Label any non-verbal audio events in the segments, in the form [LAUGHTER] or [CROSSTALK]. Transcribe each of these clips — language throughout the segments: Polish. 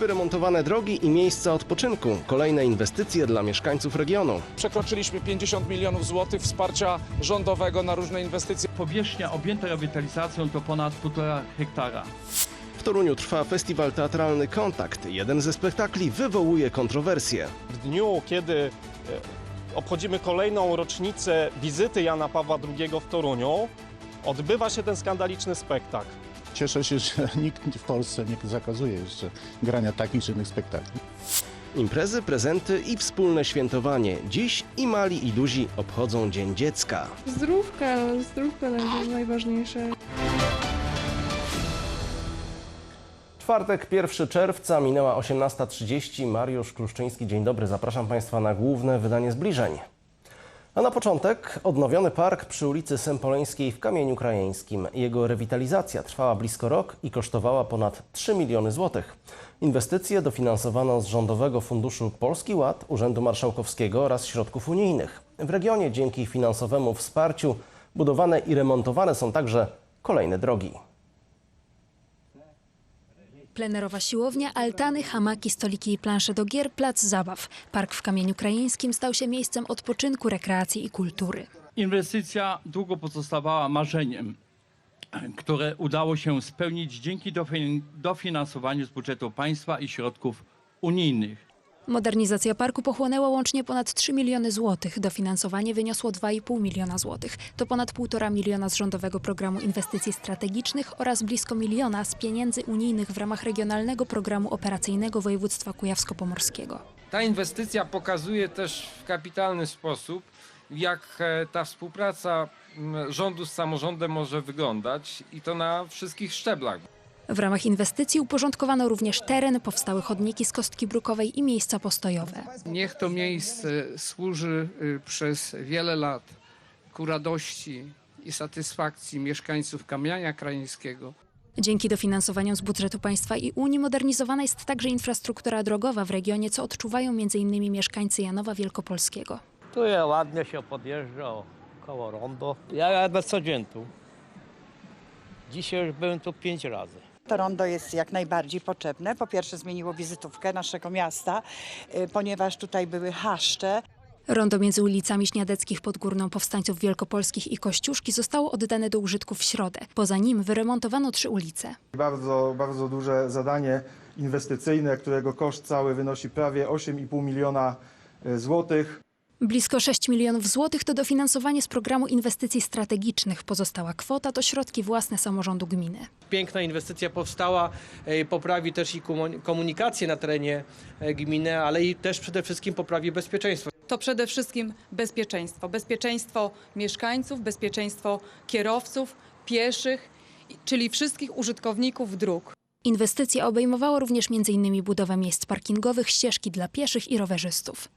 Wyremontowane drogi i miejsca odpoczynku. Kolejne inwestycje dla mieszkańców regionu. Przekroczyliśmy 50 milionów złotych wsparcia rządowego na różne inwestycje. Powierzchnia objęta rewitalizacją to ponad 1,5 hektara. W Toruniu trwa festiwal teatralny Kontakt. Jeden ze spektakli wywołuje kontrowersje. w dniu, kiedy e, obchodzimy kolejną rocznicę wizyty Jana Pawła II w Toruniu, odbywa się ten skandaliczny spektakl. Cieszę się, że [LAUGHS] nikt w Polsce nie zakazuje jeszcze grania takich czy innych spektakli. Imprezy, prezenty i wspólne świętowanie. Dziś i mali i duzi obchodzą Dzień Dziecka. Zdrówka, zdrówka naj- najważniejsze. Czwartek, 1 czerwca, minęła 18.30. Mariusz Kluszczyński, dzień dobry. Zapraszam Państwa na główne wydanie zbliżeń. A na początek odnowiony park przy ulicy Sempoleńskiej w Kamieniu Krajeńskim. Jego rewitalizacja trwała blisko rok i kosztowała ponad 3 miliony złotych. Inwestycje dofinansowano z Rządowego Funduszu Polski Ład, Urzędu Marszałkowskiego oraz środków unijnych. W regionie dzięki finansowemu wsparciu budowane i remontowane są także kolejne drogi. Plenerowa siłownia, altany, hamaki, stoliki i plansze do gier, plac zabaw. Park w Kamieniu Krajeńskim stał się miejscem odpoczynku, rekreacji i kultury. Inwestycja długo pozostawała marzeniem, które udało się spełnić dzięki dofin- dofinansowaniu z budżetu państwa i środków unijnych. Modernizacja parku pochłonęła łącznie ponad 3 miliony złotych. Dofinansowanie wyniosło 2,5 miliona złotych. To ponad 1,5 miliona z Rządowego Programu Inwestycji Strategicznych oraz blisko miliona z pieniędzy unijnych w ramach Regionalnego Programu Operacyjnego Województwa Kujawsko-Pomorskiego. Ta inwestycja pokazuje też w kapitalny sposób, jak e, ta współpraca rządu z samorządem może wyglądać i to na wszystkich szczeblach. W ramach inwestycji uporządkowano również teren, powstały chodniki z kostki brukowej i miejsca postojowe. Niech to miejsce służy y, przez wiele lat ku radości i satysfakcji mieszkańców Kamienia Krajeńskiego. Dzięki dofinansowaniom z budżetu państwa i Unii modernizowana jest także infrastruktura drogowa w regionie, co odczuwają m.in. mieszkańcy Janowa Wielkopolskiego. Tu je ładnie się podjeżdża koło rondo. Ja na co dzień tu. Dzisiaj już byłem tu pięć razy. To rondo jest jak najbardziej potrzebne. Po pierwsze zmieniło wizytówkę naszego miasta, y, ponieważ tutaj były haszcze. Rondo między ulicami Śniadeckich pod Górną Powstańców Wielkopolskich i Kościuszki zostało oddane do użytku w środę. Poza nim wyremontowano trzy ulice. Bardzo, bardzo duże zadanie inwestycyjne, którego koszt cały wynosi prawie 8,5 miliona e, złotych. Blisko 6 milionów złotych to dofinansowanie z programu inwestycji strategicznych. Pozostała kwota to środki własne samorządu gminy. Piękna inwestycja powstała, e, poprawi też i komu- komunikację na terenie e, gminy, ale i też przede wszystkim poprawi bezpieczeństwo. to przede wszystkim bezpieczeństwo. Bezpieczeństwo mieszkańców, bezpieczeństwo kierowców, pieszych, czyli wszystkich użytkowników dróg. Inwestycja obejmowała również m.in. budowę miejsc parkingowych, ścieżki dla pieszych i rowerzystów.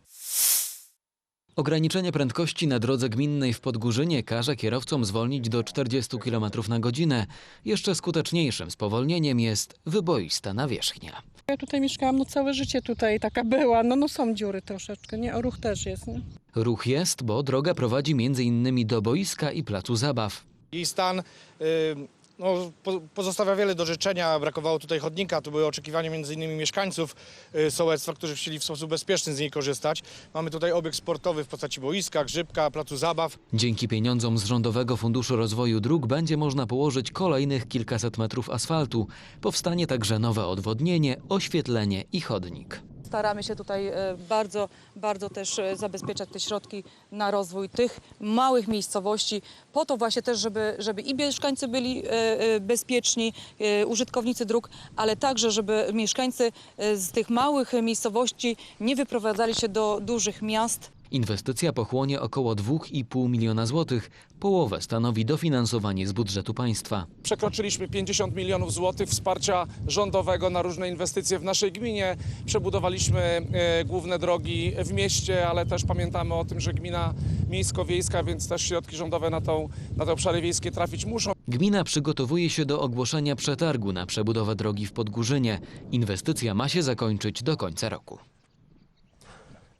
Ograniczenie prędkości na drodze gminnej w Podgórzynie każe kierowcom zwolnić do 40 km na godzinę. Jeszcze skuteczniejszym spowolnieniem jest wyboista nawierzchnia. Ja tutaj mieszkałam, no całe życie tutaj taka była. No, no są dziury troszeczkę, nie? O ruch też jest, nie? Ruch jest, bo droga prowadzi m.in. do boiska i placu zabaw. Jej stan y, no, po, pozostawia wiele do życzenia. Brakowało tutaj chodnika, tu były oczekiwania innymi mieszkańców y, sołectwa, którzy chcieli w sposób bezpieczny z niej korzystać. Mamy tutaj obiekt sportowy w postaci boiska, grzybka, placu zabaw. Dzięki pieniądzom z Rządowego Funduszu Rozwoju Dróg będzie można położyć kolejnych kilkaset metrów asfaltu. Powstanie także nowe odwodnienie, oświetlenie i chodnik. Staramy się tutaj e, bardzo, bardzo też e, zabezpieczać te środki na rozwój tych małych miejscowości, po to właśnie też, żeby, żeby i mieszkańcy byli e, bezpieczni, użytkownicy dróg, ale także, żeby mieszkańcy z tych małych miejscowości nie wyprowadzali się do dużych miast. Inwestycja pochłonie około 2,5 miliona złotych. Połowę stanowi dofinansowanie z budżetu państwa. Przekroczyliśmy 50 milionów złotych wsparcia rządowego na różne inwestycje w naszej gminie. Przebudowaliśmy e, główne drogi w mieście, ale też pamiętamy o tym, że gmina miejsko-wiejska, więc też środki rządowe na, tą, na te obszary wiejskie trafić muszą. Gmina przygotowuje się do ogłoszenia przetargu na przebudowę drogi w Podgórzynie. Inwestycja ma się zakończyć do końca roku.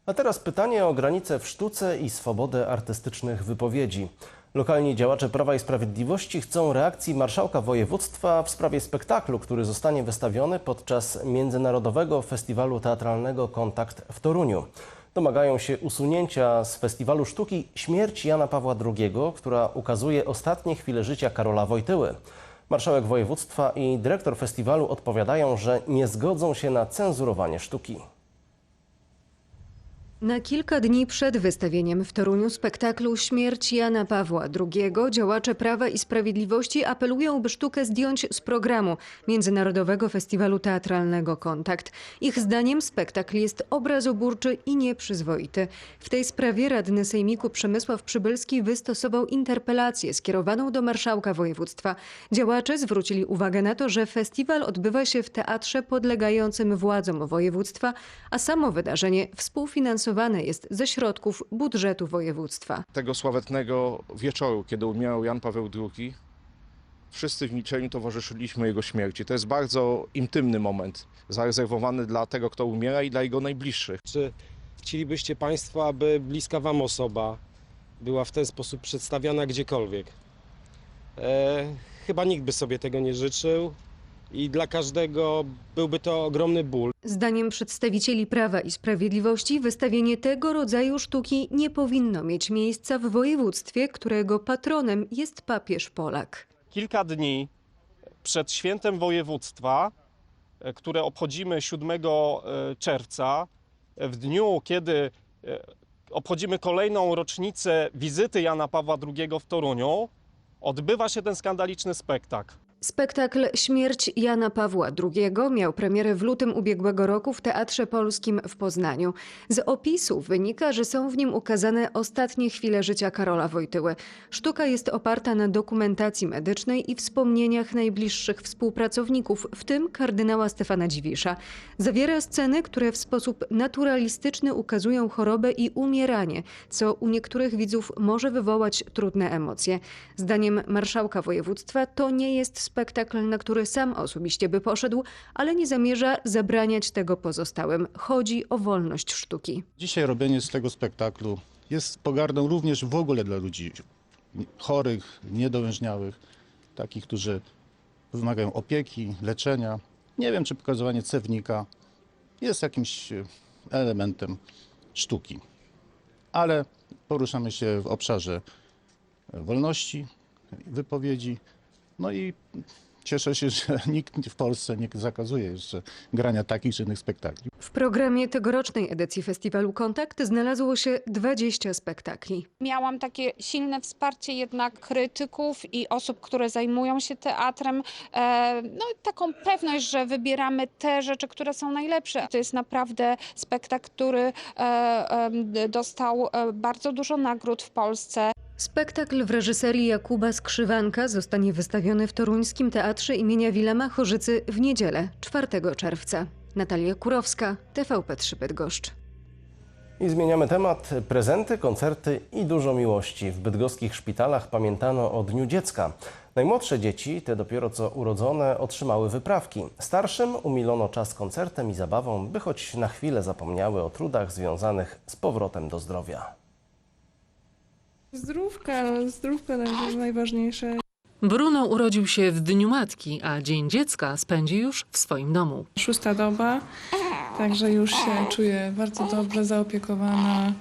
A teraz pytanie o granice w sztuce i swobodę artystycznych wypowiedzi. Lokalni działacze Prawa i Sprawiedliwości chcą reakcji marszałka województwa w sprawie spektaklu, który zostanie wystawiony podczas Międzynarodowego Festiwalu Teatralnego Kontakt w Toruniu. Domagają się usunięcia z festiwalu sztuki Śmierć Jana Pawła II, która ukazuje ostatnie chwile życia Karola Wojtyły. Marszałek województwa i dyrektor festiwalu odpowiadają, że nie zgodzą się na cenzurowanie sztuki. Na kilka dni przed wystawieniem w Toruniu spektaklu Śmierć Jana Pawła II działacze Prawa i Sprawiedliwości apelują, by sztukę zdjąć z programu Międzynarodowego Festiwalu Teatralnego Kontakt. Ich zdaniem spektakl jest obrazoburczy i nieprzyzwoity. W tej sprawie radny Sejmiku Przemysław Przybylski wystosował interpelację skierowaną do marszałka województwa. Działacze zwrócili uwagę na to, że festiwal odbywa się w teatrze podlegającym władzom województwa, a samo wydarzenie współfinansowane jest ze środków budżetu województwa. tego sławetnego wieczoru, kiedy umierał Jan Paweł II, wszyscy w milczeniu towarzyszyliśmy jego śmierci. To jest bardzo intymny moment, zarezerwowany dla tego, kto umiera i dla jego najbliższych. Czy chcielibyście Państwo, aby bliska Wam osoba była w ten sposób przedstawiana gdziekolwiek? E, chyba nikt by sobie tego nie życzył i dla każdego byłby to ogromny ból. Zdaniem przedstawicieli Prawa i Sprawiedliwości wystawienie tego rodzaju sztuki nie powinno mieć miejsca w województwie, którego patronem jest papież Polak. Kilka dni przed świętem województwa, e, które obchodzimy 7 e, czerwca, e, w dniu, kiedy obchodzimy kolejną rocznicę wizyty Jana Pawła II w Toruniu, odbywa się ten skandaliczny spektakl. Spektakl Śmierć Jana Pawła II miał premierę w lutym ubiegłego roku w Teatrze Polskim w Poznaniu. Z opisu wynika, że są w nim ukazane ostatnie chwile życia Karola Wojtyły. Sztuka jest oparta na dokumentacji medycznej i wspomnieniach najbliższych współpracowników, w tym kardynała Stefana Dziwisza. Zawiera sceny, które w sposób naturalistyczny ukazują chorobę i umieranie, co u niektórych widzów może wywołać trudne emocje. Zdaniem marszałka województwa to nie jest spektakl, na który sam osobiście by poszedł, ale nie zamierza zabraniać tego pozostałym. Chodzi o wolność sztuki. Dzisiaj robienie z tego spektaklu jest pogardą również w ogóle dla ludzi chorych, niedowężniałych, takich, którzy wymagają opieki, leczenia. Nie wiem, czy pokazywanie cewnika jest jakimś e, elementem sztuki, ale poruszamy się w obszarze wolności, wypowiedzi, no i cieszę się, że [LAUGHS] nikt w Polsce nie zakazuje jeszcze grania takich czy innych spektakli. W programie tegorocznej edycji festiwalu Kontakt znalazło się 20 spektakli. Miałam takie silne wsparcie jednak krytyków i osób, które zajmują się teatrem. E, No i taką pewność, że wybieramy te rzeczy, które są najlepsze. To jest naprawdę spektakl, który e, em, dostał e, bardzo dużo nagród w Polsce. Spektakl w reżyserii Jakuba Skrzywanka zostanie wystawiony w toruńskim Teatrze imienia Wilema Chorzycy w niedzielę, 4 czerwca. Natalia Kurowska, TVP3 Bydgoszcz. I zmieniamy temat. Prezenty, koncerty i dużo miłości. W bydgoskich szpitalach pamiętano o Dniu Dziecka. Najmłodsze dzieci, te dopiero co urodzone, otrzymały wyprawki. Starszym umilono czas koncertem i zabawą, by choć na chwilę zapomniały o trudach związanych z powrotem do zdrowia. Zdrówka, zdrówka naj- najważniejsze. Bruno urodził się w Dniu Matki, a Dzień Dziecka spędzi już w swoim domu. Szósta doba, także już się czuję bardzo dobrze zaopiekowana.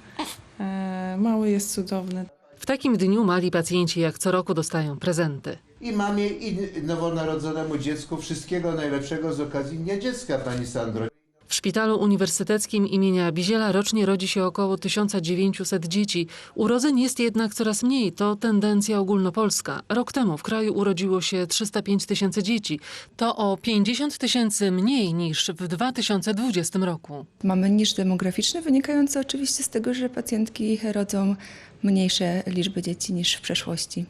E, Mały jest cudowny. W takim dniu mali pacjenci jak co roku dostają prezenty. I mamie, i nowonarodzonemu dziecku wszystkiego najlepszego z okazji Dnia Dziecka, pani Sandro. W szpitalu uniwersyteckim imienia Biziela rocznie rodzi się około 1900 dzieci. Urodzeń jest jednak coraz mniej. To tendencja ogólnopolska. Rok temu w kraju urodziło się 305 tysięcy dzieci. To o 50 tysięcy mniej niż w 2020 roku. Mamy niż demograficzny, wynikający oczywiście z tego, że pacjentki rodzą mniejsze liczby dzieci niż w przeszłości.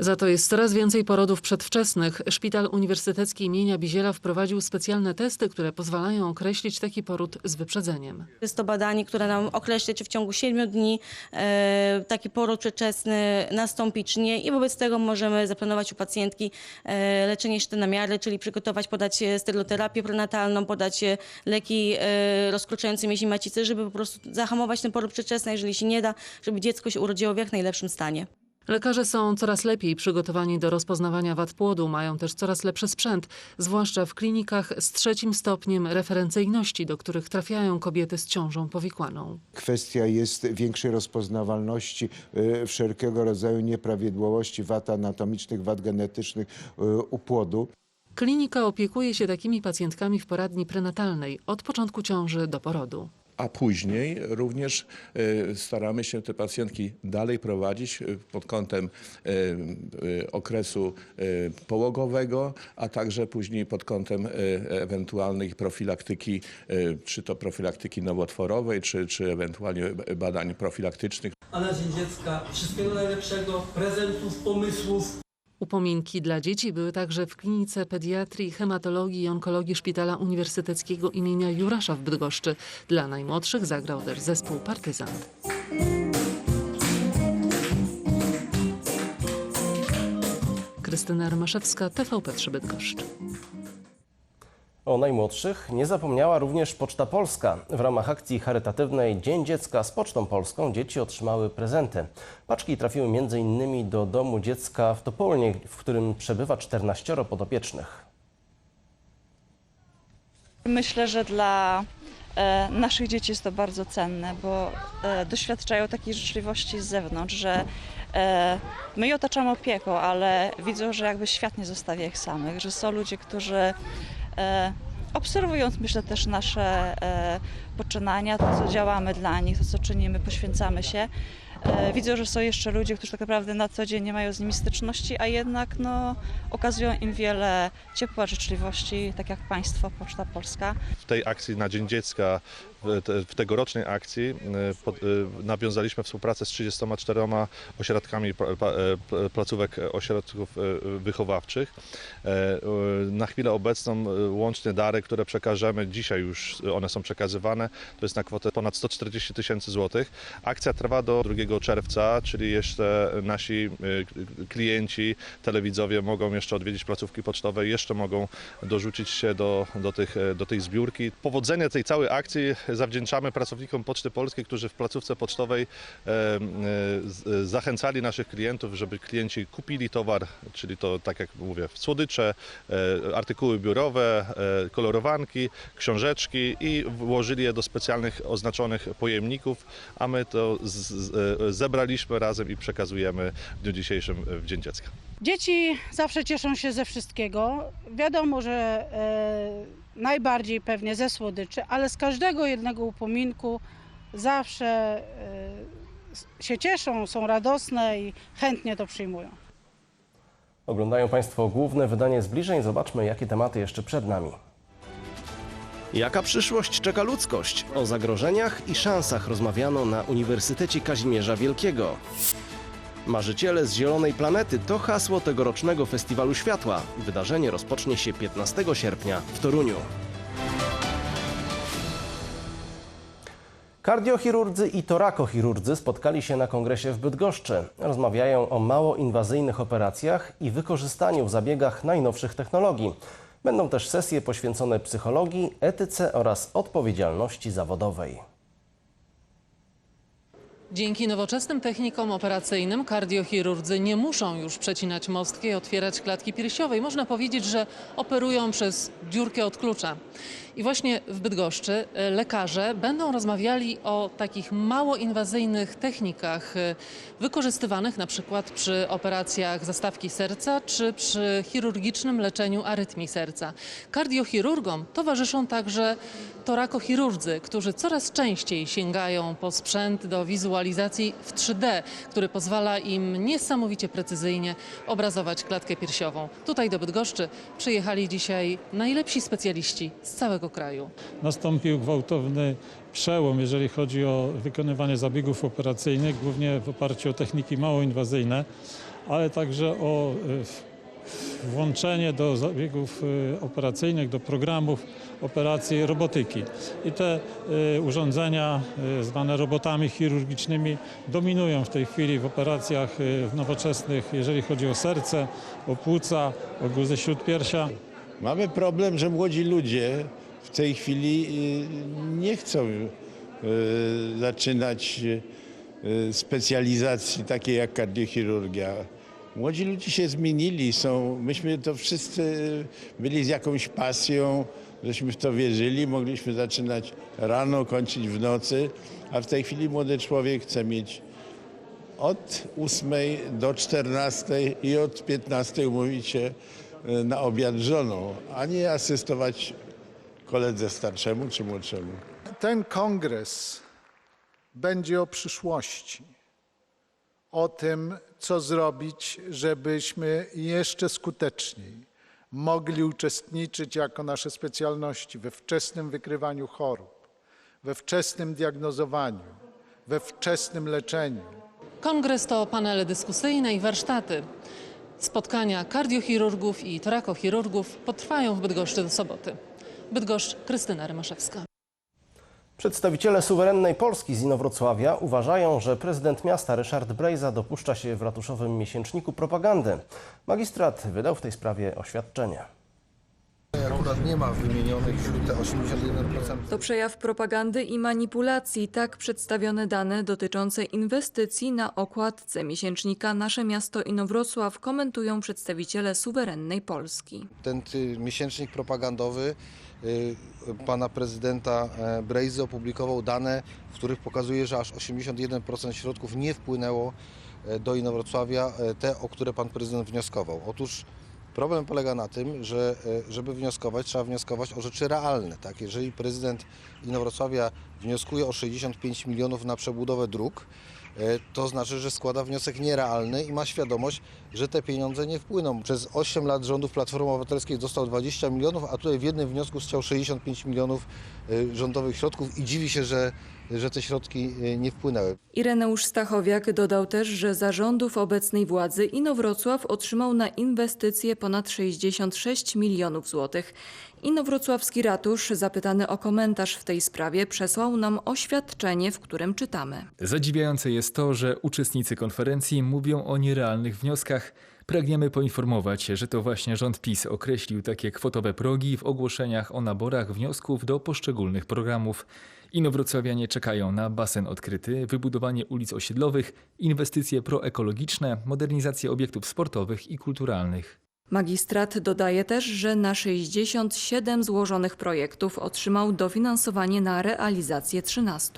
Za to jest coraz więcej porodów przedwczesnych. Szpital Uniwersytecki imienia Biziela wprowadził specjalne testy, które pozwalają określić taki poród z wyprzedzeniem. Jest to badanie, które nam określi, czy w ciągu 7 dni e, taki poród przedwczesny nastąpi, czy nie. I wobec tego możemy zaplanować u pacjentki e, leczenie szty na miarę, czyli przygotować, podać e, steryloterapię prenatalną, podać e, leki e, rozkruczające mięsień macicy, żeby po prostu zahamować ten poród przedwczesny, jeżeli się nie da, żeby dziecko się urodziło w jak najlepszym stanie. Lekarze są coraz lepiej przygotowani do rozpoznawania wad płodu, mają też coraz lepszy sprzęt, zwłaszcza w klinikach z trzecim stopniem referencyjności, do których trafiają kobiety z ciążą powikłaną. Kwestia jest większej rozpoznawalności y, wszelkiego rodzaju nieprawidłowości wad anatomicznych, wad genetycznych y, u płodu. Klinika opiekuje się takimi pacjentkami w poradni prenatalnej od początku ciąży do porodu. A później również e, staramy się te pacjentki dalej prowadzić e, pod kątem e, okresu pałogowego, a także później pod kątem ewentualnej profilaktyki, czy to profilaktyki nowotworowej, czy, czy ewentualnie badań profilaktycznych. A na Dzień Dziecka wszystkiego najlepszego, prezentów, pomysłów. Upominki dla dzieci były także w klinice pediatrii, hematologii i onkologii Szpitala Uniwersyteckiego imienia Jurasza w Bydgoszczy. Dla najmłodszych zagrał też zespół Partyzant. Krystyna Armaszewska, TVP3 Bydgoszcz. O najmłodszych nie zapomniała również Poczta Polska. W ramach akcji charytatywnej Dzień Dziecka z Pocztą Polską dzieci otrzymały prezenty. Paczki trafiły m.in. do domu dziecka w Topolnie, w którym przebywa 14 podopiecznych. Myślę, że dla e, naszych dzieci jest to bardzo cenne, bo e, doświadczają takiej życzliwości z zewnątrz, że e, my je otaczamy opieką, ale widzą, że jakby świat nie zostawia ich samych, że są ludzie, którzy obserwując myślę też nasze e, poczynania, to co działamy dla nich, to co czynimy, poświęcamy się, e, widzą, że są jeszcze ludzie, którzy tak naprawdę na co dzień nie mają z nimi styczności, a jednak no, okazują im wiele ciepła, życzliwości, tak jak Państwo, Poczta Polska. W tej akcji na Dzień Dziecka, w, te, w tegorocznej akcji e, e, nawiązaliśmy współpracę z 34 ośrodkami e, placówek ośrodków wychowawczych. Na chwilę obecną e, łączne dary, które przekażemy, dzisiaj już one są przekazywane, to jest na kwotę ponad 140 tysięcy złotych. Akcja trwa do 2 czerwca, czyli jeszcze nasi klienci, telewidzowie mogą jeszcze odwiedzić placówki pocztowe, jeszcze mogą dorzucić się do, do, tych, do tej zbiórki. Powodzenie tej całej akcji zawdzięczamy pracownikom Poczty Polskiej, którzy w placówce pocztowej e, e, z- zachęcali naszych klientów, żeby klienci kupili towar, czyli to tak jak mówię, słodycze, e, artykuły biurowe, e, kolorowanki, książeczki i włożyli je do specjalnych oznaczonych pojemników, a my to e, zebraliśmy razem i przekazujemy w dniu dzisiejszym w Dzień Dziecka. Dzieci zawsze cieszą się ze wszystkiego. Wiadomo, że e, najbardziej pewnie ze słodyczy, ale z każdego jednego upominku zawsze e, się cieszą, są radosne i chętnie to przyjmują. Oglądają Państwo główne wydanie zbliżeń. Zobaczmy, jakie tematy jeszcze przed nami. Jaka przyszłość czeka ludzkość? O zagrożeniach i szansach rozmawiano na Uniwersytecie Kazimierza Wielkiego. Marzyciele z Zielonej Planety to hasło tegorocznego Festiwalu Światła. Wydarzenie rozpocznie się 15 sierpnia w Toruniu. Kardiochirurdzy i torakochirurdzy spotkali się na kongresie w Bydgoszczy. Rozmawiają o mało inwazyjnych operacjach i wykorzystaniu w zabiegach najnowszych technologii. Będą też sesje poświęcone psychologii, etyce oraz odpowiedzialności zawodowej. Dzięki nowoczesnym technikom operacyjnym kardiochirurdzy nie muszą już przecinać mostki i otwierać klatki piersiowej. Można powiedzieć, że operują przez dziurkę od klucza. I właśnie w Bydgoszczy e, lekarze będą rozmawiali o takich mało inwazyjnych technikach e, wykorzystywanych na przykład przy operacjach zastawki serca czy przy chirurgicznym leczeniu arytmii serca. Kardiochirurgom towarzyszą także torakochirurdzy, którzy coraz częściej sięgają po sprzęt do wizualizacji w 3D, który pozwala im niesamowicie precyzyjnie obrazować klatkę piersiową. Tutaj do Bydgoszczy przyjechali dzisiaj najlepsi specjaliści z całego kraju. nastąpił gwałtowny przełom, jeżeli chodzi o wykonywanie zabiegów operacyjnych, głównie w oparciu o techniki mało inwazyjne, ale także o e, włączenie do zabiegów e, operacyjnych, do programów operacji robotyki. I te e, urządzenia zwane robotami chirurgicznymi dominują w tej chwili w operacjach nowoczesnych, jeżeli chodzi o serce, o płuca, o guzy śródpiersia. Mamy problem, że młodzi ludzie w tej chwili y, nie chcą y, zaczynać y, specjalizacji takiej jak kardiochirurgia. Młodzi ludzie się zmienili, są, myśmy to wszyscy byli z jakąś pasją, żeśmy w to wierzyli, mogliśmy zaczynać rano, kończyć w nocy, a w tej chwili młody człowiek chce mieć od 8 do 14 i od 15 umówić się na obiad z żoną, a nie asystować koledze starszemu czy młodszemu. Ten kongres będzie o przyszłości, o tym, co zrobić, żebyśmy jeszcze skuteczniej mogli uczestniczyć jako nasze specjalności we wczesnym wykrywaniu chorób, we wczesnym diagnozowaniu, we wczesnym leczeniu. Kongres to panele dyskusyjne i warsztaty. Spotkania kardiochirurgów i torakochirurgów potrwają w Bydgoszczy do soboty. Bydgoszcz, Krystyna Rymaszewska. Przedstawiciele suwerennej Polski z Inowrocławia uważają, że prezydent miasta Ryszard Brejza dopuszcza się w ratuszowym miesięczniku propagandy. Magistrat wydał w tej sprawie oświadczenie. Akurat nie ma wymienionych wśród te 81%. To przejaw propagandy i manipulacji. Tak przedstawione dane dotyczące inwestycji na okładce miesięcznika Nasze Miasto Inowrocław komentują przedstawiciele suwerennej Polski. Ten y, miesięcznik propagandowy pana prezydenta e, Brejzy opublikował dane, w których pokazuje, że aż 81% środków nie wpłynęło e, do Inowrocławia, e, te, o które pan prezydent wnioskował. Otóż problem polega na tym, że żeby wnioskować, trzeba wnioskować o rzeczy realne. Tak? Jeżeli prezydent Inowrocławia wnioskuje o 65 milionów na przebudowę dróg, to znaczy, że składa wniosek nierealny i ma świadomość, że te pieniądze nie wpłyną. Przez 8 lat rządów Platformy Obywatelskiej dostał 20 milionów, a tutaj w jednym wniosku chciał 65 milionów e, rządowych środków i dziwi się, że, że te środki e, nie wpłynęły. Ireneusz Stachowiak dodał też, że za rządów obecnej władzy Inowrocław otrzymał na inwestycje ponad 66 milionów złotych. Inowrocławski ratusz, zapytany o komentarz w tej sprawie, przesłał nam oświadczenie, w którym czytamy. Zadziwiające jest to, że uczestnicy konferencji mówią o nierealnych wnioskach. Pragniemy poinformować, że to właśnie rząd PiS określił takie kwotowe progi w ogłoszeniach o naborach wniosków do poszczególnych programów. Inowrocławianie czekają na basen odkryty, wybudowanie ulic osiedlowych, inwestycje proekologiczne, modernizację obiektów sportowych i kulturalnych. Magistrat dodaje też, że na 67 złożonych projektów otrzymał dofinansowanie na realizację 13.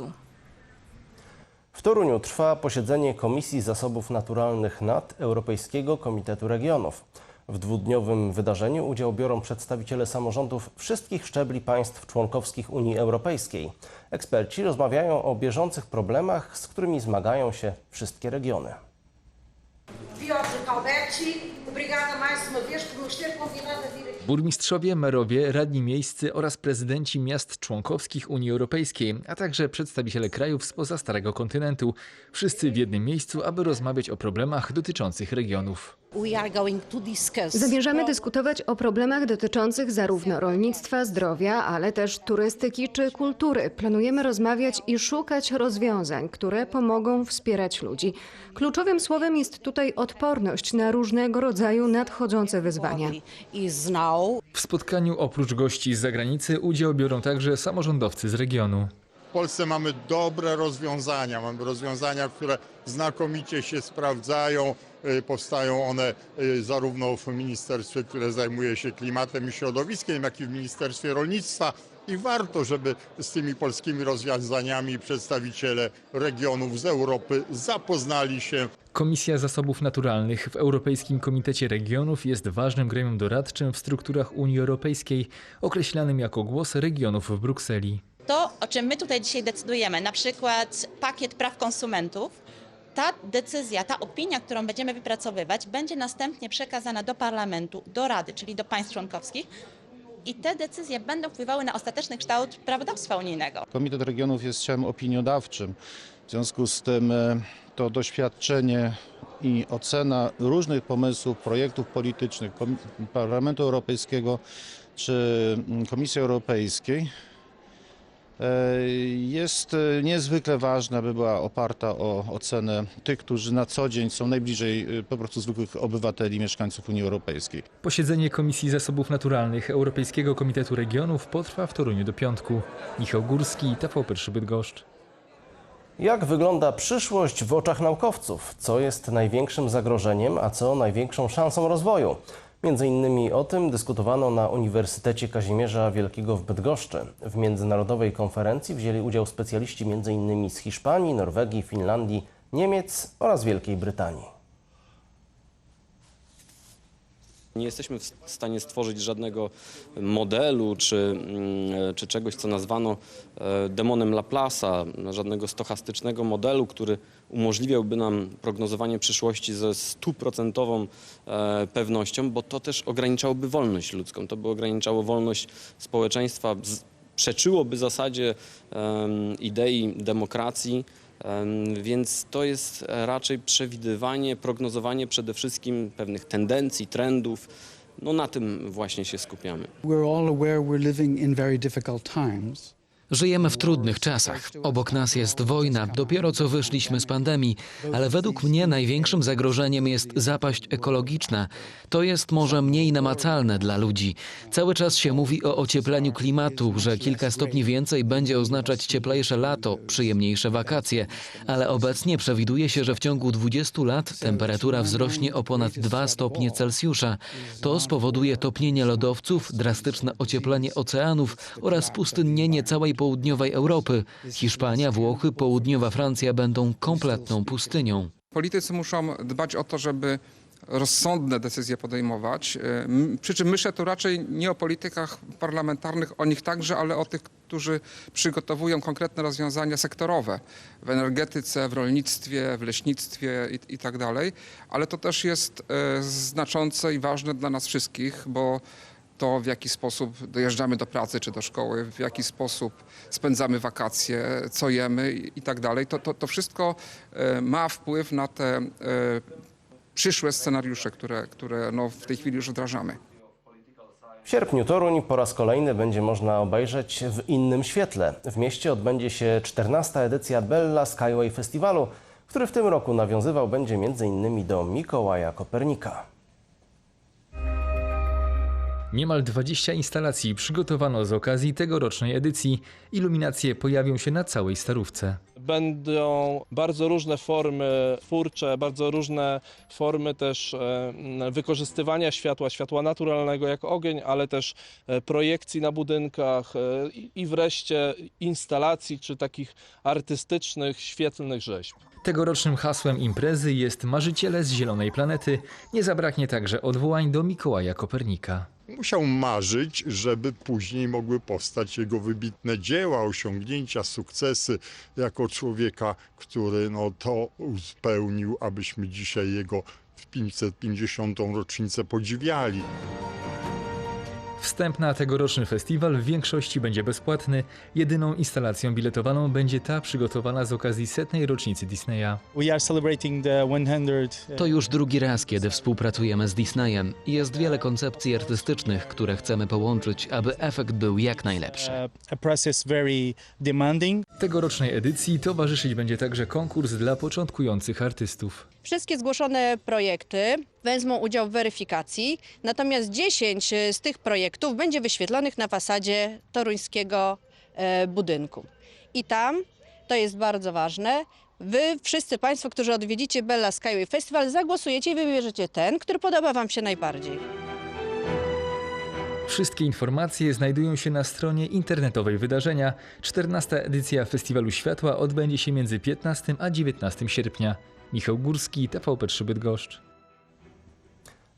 W Toruniu trwa posiedzenie Komisji Zasobów Naturalnych NAT Europejskiego Komitetu Regionów. W dwudniowym wydarzeniu udział biorą przedstawiciele samorządów wszystkich szczebli państw członkowskich Unii Europejskiej. Eksperci rozmawiają o bieżących problemach, z którymi zmagają się wszystkie regiony. Burmistrzowie, merowie, radni miejscy oraz prezydenci miast członkowskich Unii Europejskiej, a także przedstawiciele krajów spoza Starego Kontynentu. Wszyscy w jednym miejscu, aby rozmawiać o problemach dotyczących regionów. Zamierzamy dyskutować o problemach dotyczących zarówno rolnictwa, zdrowia, ale też turystyki czy kultury. Planujemy rozmawiać i szukać rozwiązań, które pomogą wspierać ludzi. Kluczowym słowem jest tutaj odporność na różnego rodzaju nadchodzące wyzwania. W spotkaniu oprócz gości z zagranicy udział biorą także samorządowcy z regionu. W Polsce mamy dobre rozwiązania, mamy rozwiązania, które znakomicie się sprawdzają. Y, Powstają one y, zarówno w ministerstwie, które zajmuje się klimatem i środowiskiem, jak i w Ministerstwie Rolnictwa. I warto, żeby z tymi polskimi rozwiązaniami przedstawiciele regionów z Europy zapoznali się. Komisja Zasobów Naturalnych w Europejskim Komitecie Regionów jest ważnym gremium doradczym w strukturach Unii Europejskiej, określanym jako głos regionów w Brukseli. To, o czym my tutaj dzisiaj decydujemy, na przykład pakiet praw konsumentów, ta decyzja, ta opinia, którą będziemy wypracowywać, będzie następnie przekazana do parlamentu, do Rady, czyli do państw członkowskich. I te decyzje będą wpływały na ostateczny kształt prawodawstwa unijnego. Komitet Regionów jest ciałem opiniodawczym. W związku z tym e, to doświadczenie i ocena różnych pomysłów, projektów politycznych Parlamentu Europejskiego czy mm, Komisji Europejskiej jest e, niezwykle ważna, aby była oparta o ocenę tych, którzy na co dzień są najbliżej e, po prostu zwykłych obywateli, mieszkańców Unii Europejskiej. Posiedzenie Komisji Zasobów Naturalnych Europejskiego Komitetu Regionów potrwa w Toruniu do piątku. Michał Górski, TVP3 Bydgoszcz. Jak wygląda przyszłość w oczach naukowców? Co jest największym zagrożeniem, a co największą szansą rozwoju? Między innymi o tym dyskutowano na Uniwersytecie Kazimierza Wielkiego w Bydgoszczy. W międzynarodowej konferencji wzięli udział specjaliści innymi z Hiszpanii, Norwegii, Finlandii, Niemiec oraz Wielkiej Brytanii. Nie jesteśmy w stanie stworzyć żadnego modelu czy, mm, czy czegoś, co nazwano e, demonem Laplace'a, żadnego stochastycznego modelu, który umożliwiałby nam prognozowanie przyszłości ze stuprocentową e, pewnością, bo to też ograniczałoby wolność ludzką, to by ograniczało wolność społeczeństwa, przeczyłoby zasadzie idei demokracji. Więc to jest e, raczej przewidywanie, prognozowanie przede wszystkim pewnych tendencji, trendów. No na tym właśnie się skupiamy. We're all aware we're living in very difficult times. Żyjemy w trudnych czasach. Obok nas jest wojna, dopiero co wyszliśmy z pandemii, ale według mnie największym zagrożeniem jest zapaść ekologiczna. To jest może mniej namacalne dla ludzi. Cały czas się mówi o ociepleniu klimatu, że kilka stopni więcej będzie oznaczać cieplejsze lato, przyjemniejsze wakacje, ale obecnie przewiduje się, że w ciągu 20 lat temperatura wzrośnie o ponad 2 stopnie Celsjusza. To spowoduje topnienie lodowców, drastyczne ocieplenie oceanów oraz pustynnienie całej południowej Europy. Hiszpania, Włochy, południowa Francja będą kompletną pustynią. Politycy muszą dbać o to, żeby rozsądne decyzje podejmować. Przy czym myślę tu raczej nie o politykach parlamentarnych, o nich także, ale o tych, którzy przygotowują konkretne rozwiązania sektorowe w energetyce, w rolnictwie, w leśnictwie i, i tak dalej. Ale to też jest e, znaczące i ważne dla nas wszystkich, bo to w jaki sposób dojeżdżamy do pracy czy do szkoły, w jaki sposób spędzamy wakacje, co jemy i, tak dalej, to, to, to wszystko e, ma wpływ na te e, przyszłe scenariusze, które, które no, w tej chwili już wdrażamy. W sierpniu Toruń po raz kolejny będzie można obejrzeć w innym świetle. W mieście odbędzie się 14. edycja Bella Skyway Festiwalu, który w tym roku nawiązywał będzie m.in. do Mikołaja Kopernika. Niemal 20 instalacji przygotowano z okazji tegorocznej edycji. Iluminacje pojawią się na całej starówce. Będą bardzo różne formy twórcze, bardzo różne formy też e, wykorzystywania światła, światła naturalnego jak ogień, ale też e, projekcji na budynkach e, i- i wreszcie instalacji czy takich artystycznych, świetlnych rzeźb. Tegorocznym hasłem imprezy jest Marzyciele z Zielonej Planety. Nie zabraknie także odwołań do Mikołaja Kopernika. Musiał marzyć, żeby później mogły powstać jego wybitne dzieła, osiągnięcia, sukcesy jako człowieka, który no, to spełnił, abyśmy dzisiaj jego 550. rocznicę podziwiali. Wstęp na tegoroczny festiwal w większości będzie bezpłatny. Jedyną instalacją biletowaną będzie ta przygotowana z okazji setnej rocznicy Disneya. To już drugi raz, kiedy współpracujemy z Disneyem. Jest wiele koncepcji artystycznych, które chcemy połączyć, aby efekt był jak najlepszy. Tegorocznej edycji towarzyszyć będzie także konkurs dla początkujących artystów. Wszystkie zgłoszone projekty wezmą udział w weryfikacji, natomiast 10 z tych projektów będzie wyświetlonych na fasadzie toruńskiego e, budynku. I tam, to jest bardzo ważne, wy wszyscy Państwo, którzy odwiedzicie Bella Skyway Festival, zagłosujecie i wybierzecie ten, który podoba Wam się najbardziej. Wszystkie informacje znajdują się na stronie internetowej wydarzenia. 14. edycja Festiwalu Światła odbędzie się między 15 a 19 sierpnia. Michał Górski, TVP3 Bydgoszcz.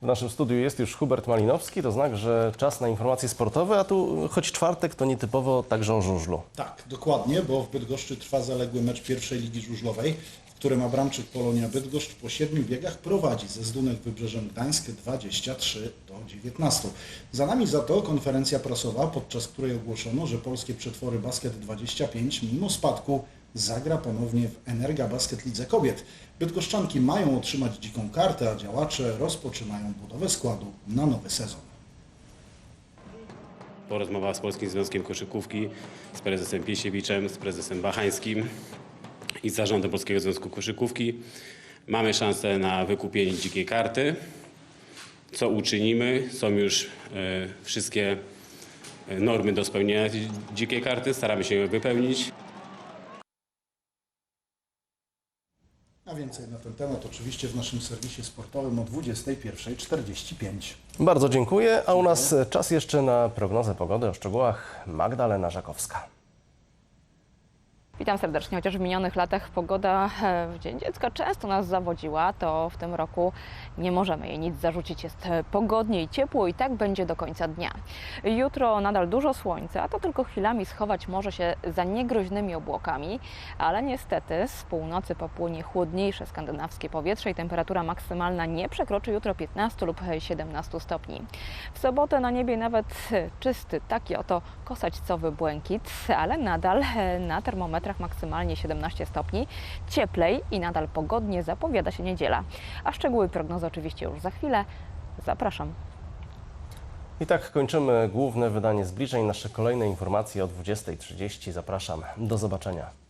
W naszym studiu jest już Hubert Malinowski, to znak, że czas na informacje sportowe, a tu choć czwartek to nietypowo także o żużlu. Tak, dokładnie, bo w Bydgoszczy trwa zaległy mecz pierwszej ligi żużlowej, w którym Abramczyk Polonia Bydgoszcz po siedmiu biegach prowadzi ze Zdunek Wybrzeżem Gdańsk 23 do 19. Za nami za to konferencja prasowa, podczas której ogłoszono, że polskie przetwory Basket 25 mimo spadku zagra ponownie w Energa Basket Lidze Kobiet. Bydgoszczanki mają otrzymać dziką kartę, a działacze rozpoczynają budowę składu na nowy sezon. Po rozmowach z Polskim Związkiem Koszykówki, z prezesem Piesiewiczem, z prezesem Bachańskim i z zarządem Polskiego Związku Koszykówki mamy szansę na wykupienie dzikiej karty. Co uczynimy? Są już e, wszystkie e, normy do spełnienia dzikiej karty. Staramy się ją wypełnić. Więcej na ten temat oczywiście w naszym serwisie sportowym o 21.45. Bardzo dziękuję, a u nas czas jeszcze na prognozę pogody. O szczegółach Magdalena Żakowska. Witam serdecznie. Chociaż w minionych latach pogoda e, w Dzień Dziecka często nas zawodziła, to w tym roku nie możemy jej nic zarzucić. Jest pogodnie i ciepło i tak będzie do końca dnia. Jutro nadal dużo słońca, a to tylko chwilami schować może się za niegroźnymi obłokami, ale niestety z północy popłynie chłodniejsze skandynawskie powietrze i temperatura maksymalna nie przekroczy jutro 15 lub 17 stopni. W sobotę na niebie nawet czysty, taki oto kosaćcowy błękit, ale nadal e, na termometrach maksymalnie 17 stopni. Cieplej i nadal pogodnie zapowiada się niedziela. A szczegóły prognozy oczywiście już za chwilę. Zapraszam. I tak kończymy główne wydanie zbliżeń. Nasze kolejne informacje o 20.30. Zapraszam. Do zobaczenia.